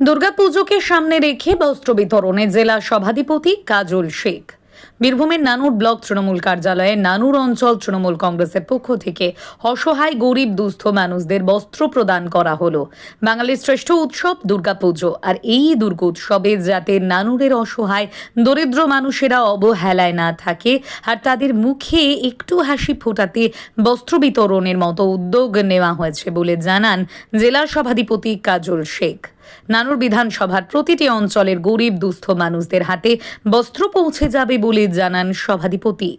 দুর্গাপুজোকে সামনে রেখে বস্ত্র বিতরণে জেলা সভাধিপতি কাজল শেখ। বীরভূমের নানুর ব্লক তৃণমূল কার্যালয়ে নানুর অঞ্চল তৃণমূল কংগ্রেসের পক্ষ থেকে অসহায়, গরিব, দুস্থ মানুষদের বস্ত্র প্রদান করা হলো। বাঙালির শ্রেষ্ঠ উৎসব দুর্গাপুজো, আর এই দুর্গোৎসবে যাতে নানুরের অসহায়, দরিদ্র মানুষেরা অবহেলায় না থাকে, আর তাদের মুখে একটু হাসি ফোটাতে বস্ত্র বিতরণের মতো উদ্যোগ নেওয়া হয়েছে বলে জানান জেলা সভাধিপতি কাজল শেখ। নানুর বিধানসভার প্রতিটি অঞ্চলের গরিব, দুস্থ মানুষদের হাতে বস্ত্র পৌঁছে যাবে বলে জানান সভাধিপতি।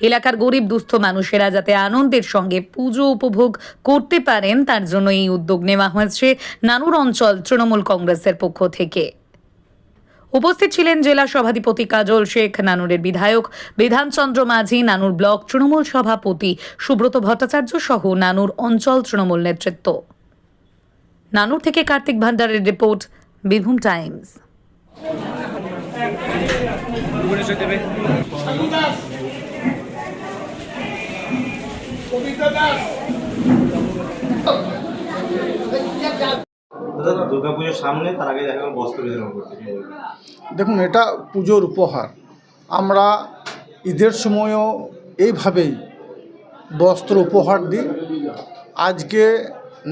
এলাকার গরিব, দুস্থ মানুষেরা যাতে আনন্দের সঙ্গে পুজো উপভোগ করতে পারেন, তার জন্য এই উদ্যোগ নেওয়া হয়েছে নানুর অঞ্চল তৃণমূল কংগ্রেসের পক্ষ থেকে। উপস্থিত ছিলেন জেলা সভাধিপতি কাজল শেখ, নানুরের বিধায়ক বিধানচন্দ্র মাঝি, নানুর ব্লক তৃণমূল সভাপতি সুব্রত ভট্টাচার্য সহ নানুর অঞ্চল তৃণমূল নেতৃত্ব। নানুর থেকে কার্তিক ভান্ডারের রিপোর্ট বীরভূম টাইমস। দুর্গাপুজোর সামনে তার আগে দেখা গেল বস্ত্র বিতরণ করতে। দেখুন এটা পুজোর উপহার। আমরা ঈদের সময়ও এইভাবেই বস্ত্র উপহার দিই। আজকে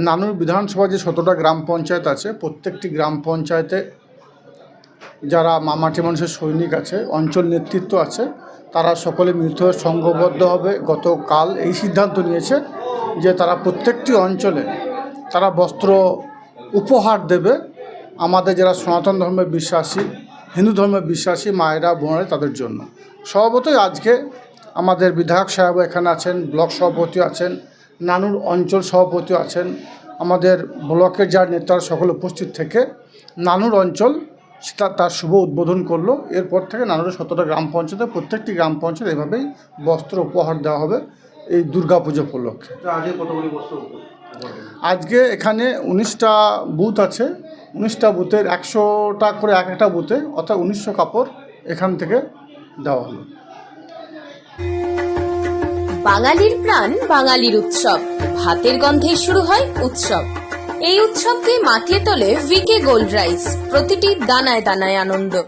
নানুর বিধানসভা যে সতেরোটা গ্রাম পঞ্চায়েত আছে, প্রত্যেকটি গ্রাম পঞ্চায়েতে যারা মামাটি মানুষের সৈনিক আছে, অঞ্চল নেতৃত্ব আছে, তারা সকলে হয়ে সংঘবদ্ধ হবে। গতকাল এই সিদ্ধান্ত নিয়েছে যে তারা প্রত্যেকটি অঞ্চলে তারা বস্ত্র উপহার দেবে। আমাদের যারা সনাতন ধর্মে বিশ্বাসী, হিন্দু ধর্মে বিশ্বাসী মায়েরা, বোনেরা তাদের জন্য। স্বভাবতই আজকে আমাদের বিধায়ক সাহেব এখানে আছেন, ব্লক সভাপতি আছেন নানুর অঞ্চল সভাপতি আছেন। আমাদের ব্লকের যার নেতারা সকল উপস্থিত থেকে নানুর অঞ্চল সেটা তার শুভ উদ্বোধন করল। এরপর থেকে নানুরের সতেরোটা গ্রাম পঞ্চায়েতে প্রত্যেকটি গ্রাম পঞ্চায়েত এভাবেই বস্ত্র উপহার দেওয়া হবে। এই দুর্গাপুজো উপলক্ষে? আজকে এখানে উনিশটা বুথ আছে। উনিশটা বুথের একশোটা করে এক একটা বুথে অর্থাৎ উনিশশো কাপড় এখান থেকে দেওয়া হলো। বাঙালির প্রাণ বাঙালির উৎসব। ভাতের গন্ধে শুরু হয় উৎসব। এই উৎসবকে মাতিয়ে তোলে ভিকে গোল্ড রাইস। প্রতিটি দানায় দানায় আনন্দ।